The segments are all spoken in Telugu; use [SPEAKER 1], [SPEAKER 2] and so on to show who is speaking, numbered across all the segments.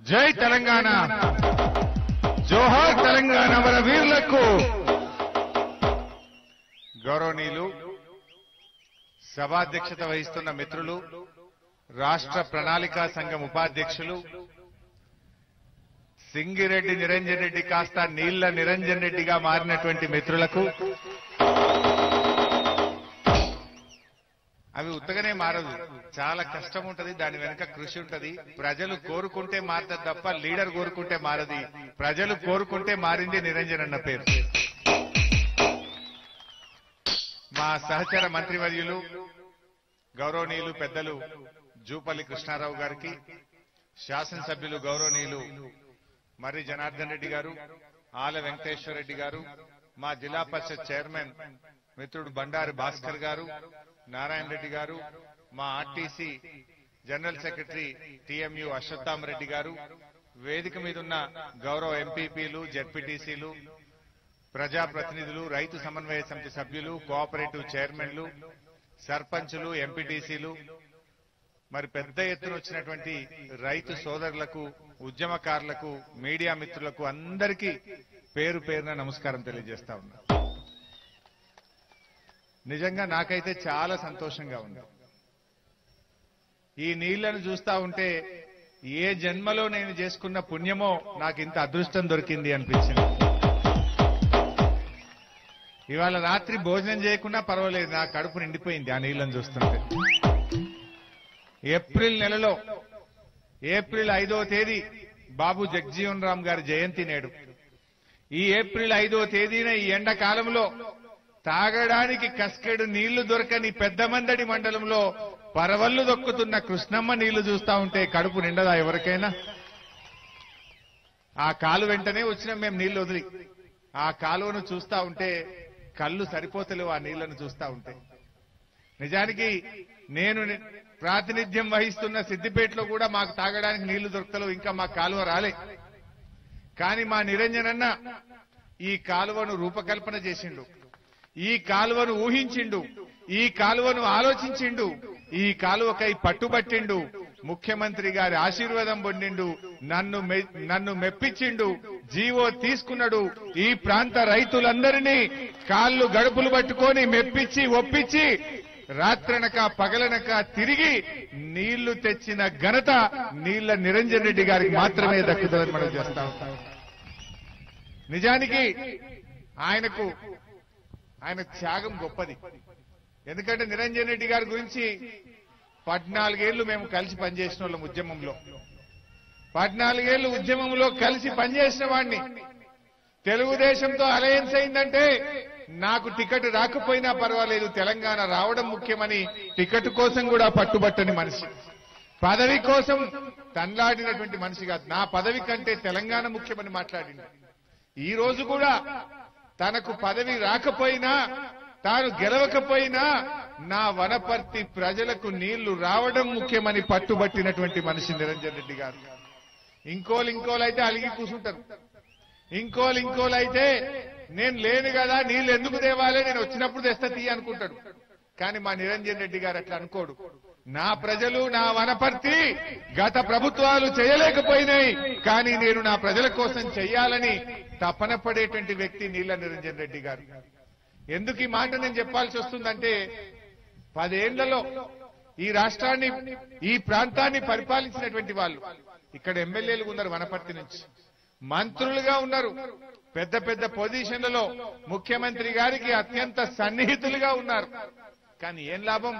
[SPEAKER 1] జై తెలంగాణ. జోహార్ తెలంగాణ మన వీరులకు గౌరవనీయులు సభాధ్యక్షత వహిస్తున్న మిత్రులు రాష్ట్ర ప్రణాళికా సంఘం ఉపాధ్యక్షులు సింగిరెడ్డి నిరంజన్ రెడ్డి కాస్త నీళ్ళ నిరంజన్ రెడ్డిగా మారినటువంటి మిత్రులకు అవి ఉత్తగానే మారదు. చాలా కష్టం ఉంటది దాని వెనుక కృషి ఉంటది. ప్రజలు కోరుకుంటే మారుతుంది తప్ప లీడర్ కోరుకుంటే మారది. ప్రజలు కోరుకుంటే మారింది నిరంజన్ అన్న పేరు. మా సహచర మంత్రివర్యులు గౌరవనీయులు పెద్దలు జూపల్లి కృష్ణారావు గారికి శాసనసభ్యులు గౌరవనీయులు మర్రి జనార్దన్ రెడ్డి గారు ఆల వెంకటేశ్వర రెడ్డి గారు మా జిల్లా పరిషత్ చైర్మన్ మిత్రుడు బండారి భాస్కర్ గారు నారాయణ రెడ్డి గారు మా RTC general secretary TMU Ashwathama Reddy garu వేదిక మీద ఉన్న గౌరవ ఎంపీపీలు జెడ్పీటీసీలు ప్రజాప్రతినిధులు రైతు సమన్వయ సమితి సభ్యులు కోఆపరేటివ్ చైర్మన్లు సర్పంచులు ఎంపీటీసీలు మరి పెద్ద ఎత్తున వచ్చినటువంటి రైతు సోదరులకు ఉద్యమకారులకు మీడియా మిత్రులకు అందరికీ పేరు పేరున నమస్కారం తెలియజేస్తా ఉన్నా. నిజంగా నాకైతే చాలా సంతోషంగా ఉంది. ఈ నీళ్ళను చూస్తా ఉంటే ఏ జన్మలో నేను చేసుకున్న పుణ్యమో నాకు ఇంత అదృష్టం దొరికింది అనిపించింది. ఇవాళ రాత్రి భోజనం చేయకుండా పర్వాలేదు నా కడుపు నిండిపోయింది ఆ నీళ్ళను చూస్తుంటే. ఏప్రిల్ నెలలో ఏప్రిల్ ఐదో తేదీ బాబు జగ్జీవన్ రామ్ గారి జయంతి నేడు. ఈ ఏప్రిల్ ఐదో తేదీన ఈ ఎండాకాలంలో తాగడానికి కస్కెడు నీళ్ళు దొరకని పెద్దమందడి మండలంలో పరవళ్ళు దొక్కుతున్న కృష్ణమ్మ నీళ్ళు చూస్తా ఉంటే కడుపు నిండదా ఎవరికైనా? ఆ కాలు వెంటనే వచ్చినాం మేము నీళ్ళు వదిలి. ఆ కాలువను చూస్తా ఉంటే కళ్ళు సరిపోతలేవు ఆ నీళ్ళను చూస్తా ఉంటే. నిజానికి నేను ప్రాతినిధ్యం వహిస్తున్న సిద్దిపేటలో కూడా మాకు తాగడానికి నీళ్ళు దొరకలేవు ఇంకా మా కాలువ రాలే. కానీ మా నిరంజనన్న ఈ కాలువను రూపకల్పన చేసిండు. ఈ కాలువను ఊహించిండు ఈ కాలువను ఆలోచించిండు ఈ కాలువకై పట్టుబట్టిండు ముఖ్యమంత్రి గారి ఆశీర్వాదం పొందిండు నన్ను మె- నన్ను మెప్పించిండు జీవో తీసుకున్నాడు. ఈ ప్రాంత రైతులందరినీ కాళ్ళు గడుపులు పట్టుకొని మెప్పించి ఒప్పించి రాత్రనక పగలనక తిరిగి నీళ్ళు తెచ్చిన ఘనత నీళ్ళ నిరంజన్ రెడ్డి గారికి మాత్రమే దక్కుతుందని మనం చేస్తాం. నిజానికి ఆయనకు ఆయన త్యాగం గొప్పది. ఎందుకంటే నిరంజన్ రెడ్డి గారి గురించి పద్నాలుగేళ్ళు మేము కలిసి పనిచేసిన వాళ్ళం ఉద్యమంలో. పద్నాలుగేళ్ళు ఉద్యమంలో కలిసి పనిచేసిన వాడిని తెలుగుదేశంతో అలయన్స్ అయిందంటే నాకు టికెట్ రాకపోయినా పర్వాలేదు. తెలంగాణ రావడం ముఖ్యమని టికెట్ కోసం కూడా పట్టుబట్టని మనిషి. పదవి కోసం తన్లాడినటువంటి మనిషి కాదు. నా పదవి కంటే తెలంగాణ ముఖ్యమని మాట్లాడింది. ఈ రోజు కూడా తనకు పదవి రాకపోయినా తాను గెలవకపోయినా నా వనపర్తి ప్రజలకు నీళ్ళు రావడం ముఖ్యమని పట్టుబట్టినటువంటి మనిషి నిరంజన్ రెడ్డి గారు. ఇంకోలు ఇంకోలు అయితే అలిగి కూర్చుంటారు ఇంకోలు ఇంకోలు అయితే నేను లేను కదా నీళ్ళు ఎందుకు తేవాలి? నేను వచ్చినప్పుడు తెస్తా తీ అనుకుంటాడు. కానీ మా నిరంజన్ రెడ్డి గారు అట్లా అనుకోడు. నా ప్రజలు నా వనపర్తి గత ప్రభుత్వాలు చేయలేకపోయినాయి. కానీ నేను నా ప్రజల కోసం చెయ్యాలని తపన పడేటువంటి వ్యక్తి నీళ్ళ నిరంజన్ రెడ్డి గారు. ఎందుకు ఈ మాట నేను చెప్పాల్సి వస్తుందంటే పదేళ్ళలో ఈ రాష్ట్రాన్ని ఈ ప్రాంతాన్ని పరిపాలించినటువంటి వాళ్ళు ఇక్కడ ఎమ్మెల్యేలు ఉన్నారు వనపర్తి నుంచి. మంత్రులుగా ఉన్నారు. పెద్ద పెద్ద పొజిషన్లలో ముఖ్యమంత్రి గారికి అత్యంత సన్నిహితులుగా ఉన్నారు. కానీ ఏం లాభం?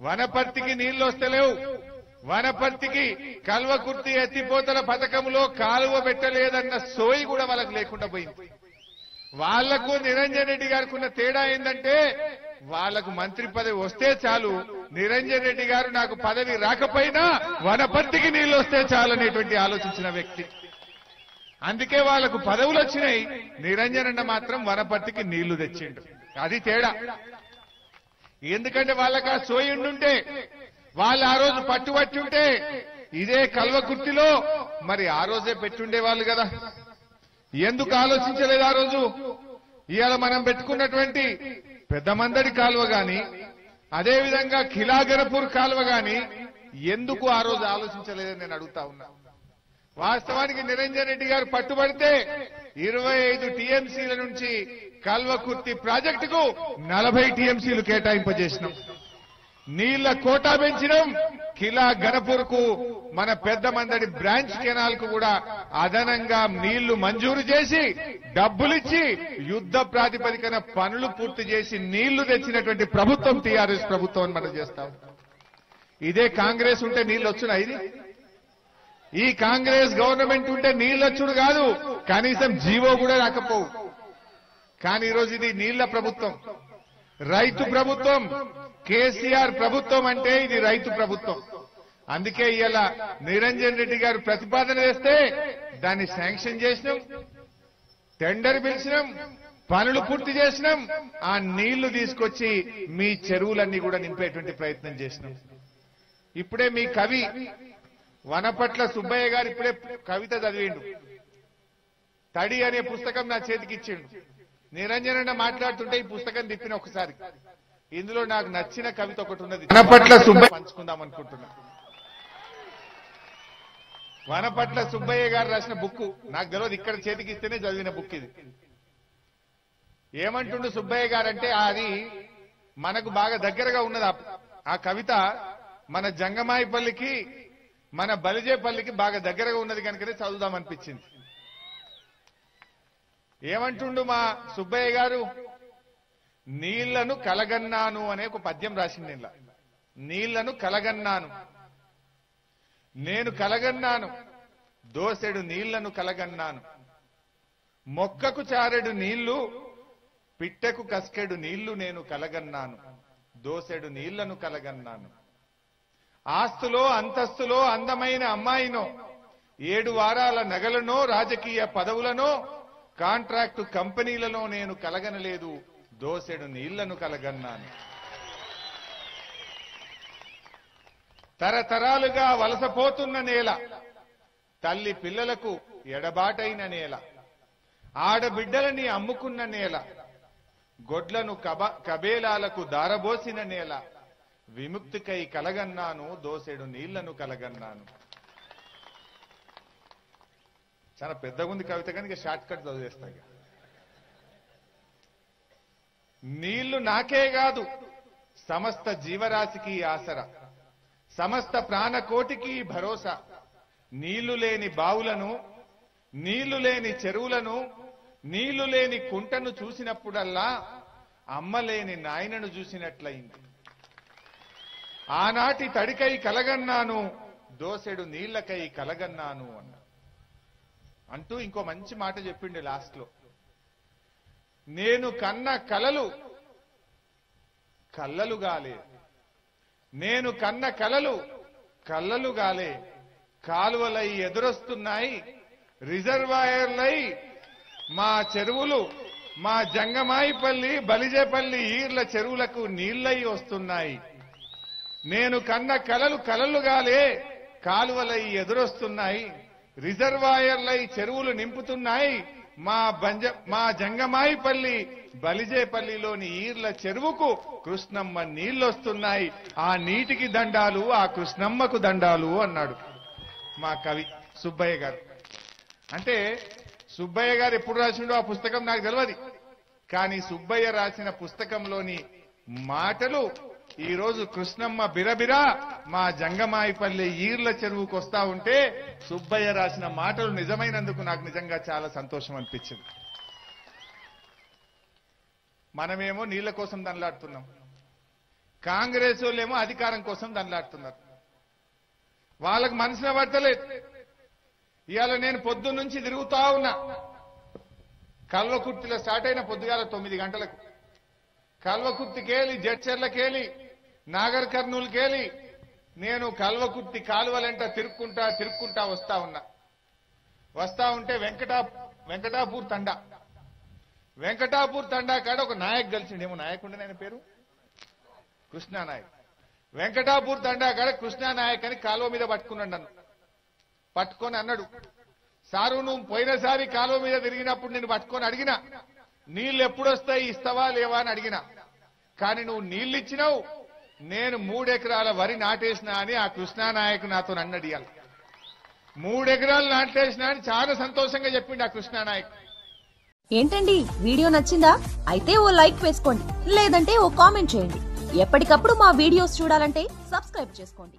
[SPEAKER 1] వనపర్తికి నీళ్ళు వస్తలేవు. వనపర్తికి కల్వకుర్తి ఎత్తిపోతల పథకంలో కాలువ పెట్టలేదన్న సోయి కూడా వాళ్ళకి లేకుండా పోయింది. వాళ్ళకు నిరంజన్ రెడ్డి గారికి ఉన్న తేడా ఏంటంటే వాళ్ళకు మంత్రి పదవి వస్తే చాలు నిరంజన్ రెడ్డి గారు నాకు పదవి రాకపోయినా వనపర్తికి నీళ్ళు వస్తే చాలు అనేటువంటి ఆలోచించిన వ్యక్తి. అందుకే వాళ్ళకు పదవులు వచ్చినాయి. నిరంజన్ అన్న మాత్రం వనపర్తికి నీళ్ళు తెచ్చిండు. అది తేడా. ఎందుకంటే వాళ్ళకి ఆ సోయి ఉండుంటే వాళ్ళు ఆ రోజు పట్టుబట్టింటే ఇదే కల్వకుర్తిలో మరి ఆ రోజే పెట్టుండేవాళ్ళు కదా. ఎందుకు ఆలోచించలేదు ఆ రోజు? ఇవాళ మనం పెట్టుకున్నటువంటి పెద్దమందడి కాలువ గాని అదేవిధంగా ఖిలాగరపూర్ కాలువ గాని ఎందుకు ఆ రోజు ఆలోచించలేదని నేను అడుగుతా ఉన్నా. వాస్తవానికి నిరంజన్ రెడ్డి గారు పట్టుబడితే ఇరవై ఐదు టీఎంసీల నుంచి కల్వకుర్తి ప్రాజెక్టుకు నలభై టీఎంసీలు కేటాయింపజేసినాం. నీళ్ళ కోటా పెంచినాం. కిలా గణపూర్కు మన పెద్ద మందడి బ్రాంచ్ కెనాల్కు కూడా అదనంగా నీళ్ళు మంజూరు చేసి డబ్బులిచ్చి యుద్ధ ప్రాతిపదికన పనులు పూర్తి చేసి నీళ్ళు తెచ్చినటువంటి ప్రభుత్వం టీఆర్ఎస్ ప్రభుత్వం అని మనం చేస్తాం ఇదే కాంగ్రెస్ ఉంటే నీళ్ళు వచ్చునా ఇది? ఈ కాంగ్రెస్ గవర్నమెంట్ ఉంటే నీళ్ళొచ్చుడు కాదు. కనీసం జీవో కూడా రాకపోవు. కానీ ఈరోజు ఇది నీళ్ళ ప్రభుత్వం. రైతు ప్రభుత్వం కేసీఆర్ ప్రభుత్వం అంటే ఇది రైతు ప్రభుత్వం. అందుకే ఇలా నిరంజన్ రెడ్డి గారు ప్రతిపాదన చేస్తే దాన్ని శాంక్షన్ చేసినాం టెండర్ పిలిచినాం పనులు పూర్తి చేసినాం ఆ నీళ్ళు తీసుకొచ్చి మీ చెరువులన్నీ కూడా నింపేటువంటి ప్రయత్నం చేసినాం. ఇప్పుడే మీ కవి వనపట్ల సుబ్బయ్య గారు ఇప్పుడే కవిత చదివిండు. తడి అనే పుస్తకం నా చేతికి ఇచ్చిండు. నిరంజన మాట్లాడుతుంటే ఈ పుస్తకం తిప్పిన ఒకసారి. ఇందులో నాకు నచ్చిన కవిత ఒకటి ఉన్నది. వనపట్ల సుబ్బయ్య పంచుకుందాం అనుకుంటున్నా. వనపట్ల సుబ్బయ్య గారు రాసిన బుక్ నాకు తెలియదు ఇక్కడ చేతికి ఇస్తేనే చదివిన బుక్ ఇది. ఏమంటుండు సుబ్బయ్య గారంటే అది మనకు బాగా దగ్గరగా ఉన్నది. ఆ కవిత మన జంగమాయిపల్లికి మన బలిజేపల్లికి బాగా దగ్గరగా ఉన్నది కనుకనే చదువుదాం అనిపించింది. ఏమంటుండు మా సుబ్బయ్య గారు? నీళ్ళను కలగన్నాను అనే ఒక పద్యం రాసింది ఇలా నీళ్ళను కలగన్నాను. నేను కలగన్నాను. దోసెడు నీళ్ళను కలగన్నాను. మొక్కకు చారెడు నీళ్ళు పిట్టకు కస్కెడు నీళ్ళు నేను కలగన్నాను. దోసెడు నీళ్ళను కలగన్నాను. ఆస్తులో అంతస్తులో అందమైన అమ్మాయినో ఏడు వారాల నగలనో రాజకీయ పదవులనో కాంట్రాక్టు కంపెనీలలో నేను కలగనలేదు దోసెడు నీళ్ళను కలగన్నాను. తరతరాలుగా వలసపోతున్న నేల తల్లి పిల్లలకు ఎడబాటైన నేల ఆడబిడ్డలని అమ్ముకున్న నేల గొడ్లను కబ కబేలాలకు దారబోసిన నేల విముక్తికై కలగన్నాను దోసెడు నీళ్ళను కలగన్నాను. చాలా పెద్దగుంది కవిత కానీ షార్ట్ కట్ చదివేస్తా నీళ్ళు నాకే కాదు సమస్త జీవరాశికి ఆసర. సమస్త ప్రాణకోటికి భరోసా. నీళ్ళు లేని బావులను నీళ్ళు లేని చెరువులను నీళ్ళు లేని కుంటను చూసినప్పుడల్లా అమ్మలేని నాయనను చూసినట్లయింది. ఆనాటి తడికై కలగన్నాను దోసెడు నీళ్ళకై కలగన్నాను అన్న. అంటూ ఇంకో మంచి మాట చెప్పిండు లాస్ట్లో నేను కన్న కలలు కల్లలుగాలే. నేను కన్న కలలు కల్లలుగాలే. కాలువలై ఎదురొస్తున్నాయి రిజర్వాయర్లై మా చెరువులు మా జంగమాయిపల్లి బలిజేపల్లి ఈర్ల చెరువులకు నీళ్ళై వస్తున్నాయి. నేను కన్న కలలు కలలుగాలే కాలువలై ఎదురొస్తున్నాయి రిజర్వాయర్లై చెరువులు నింపుతున్నాయి మా బంజ మా జంగమాయిపల్లి బలిజేపల్లిలోని ఈర్ల చెరువుకు కృష్ణమ్మ నీళ్ళొస్తున్నాయి ఆ నీటికి దండాలు ఆ కృష్ణమ్మకు దండాలు అన్నాడు మా కవి సుబ్బయ్య గారు. అంటే సుబ్బయ్య గారు ఎప్పుడు రాసిండో ఆ పుస్తకం నాకు తెలియదు కానీ సుబ్బయ్య రాసిన పుస్తకంలోని మాటలు ఈరోజు కృష్ణమ్మ బిరబిరా మా జంగమాయిపల్లి ఈర్ల చెరువుకు వస్తా ఉంటే సుబ్బయ్య రాసిన మాటలు నిజమైనందుకు నాకు నిజంగా చాలా సంతోషం అనిపించింది. మనమేమో నీళ్ళ కోసం దండలాడుతున్నాం. కాంగ్రెస్ వాళ్ళేమో అధికారం కోసం దండలాడుతున్నారు. వాళ్ళకు మనసున పడతలేదు ఇవాళ నేను పొద్దున్నుంచి తిరుగుతా ఉన్నా. కల్వకుర్తిలో స్టార్ట్ అయిన పొద్దుగాల తొమ్మిది గంటలకు. కల్వకుర్తికేలి జడ్చర్లకేలి నాగర్ కర్నూలుకేలి నేను కల్వకుర్తి కాలువలంట తిరుక్కుంటా తిరుక్కుంటా వస్తా ఉన్నా. వస్తా ఉంటే వెంకటా వెంకటాపూర్ తండా. వెంకటాపూర్ తండా కాడ ఒక నాయక్ కలిసిండేమో నాయకుండే ఆయన పేరు? కృష్ణానాయక్ వెంకటాపూర్ తండా కాడ కృష్ణానాయక్ అని కాలువ మీద పట్టుకున్నాడు నన్ను. పట్టుకొని అన్నాడు సారు నువ్వు పోయినసారి కాలువ మీద తిరిగినప్పుడు నేను పట్టుకొని అడిగినా. నీళ్ళు ఎప్పుడొస్తాయి ఇస్తావా? లేవా? అని అడిగినా. కానీ నువ్వు నీళ్ళు ఇచ్చినావు. నేను మూడెకరాల వరి నాటేసినా అని ఆ కృష్ణానాయక్ నాతో నన్ను అడిగాలి మూడెకరాలు నాటేసినా అని చాలా సంతోషంగా చెప్పిండు ఆ కృష్ణానాయక్.
[SPEAKER 2] ఏంటండి? వీడియో నచ్చిందా? అయితే ఓ లైక్ వేసుకోండి. లేదంటే ఓ కామెంట్ చేయండి. ఎప్పటికప్పుడు మా వీడియోస్ చూడాలంటే సబ్స్క్రైబ్ చేసుకోండి.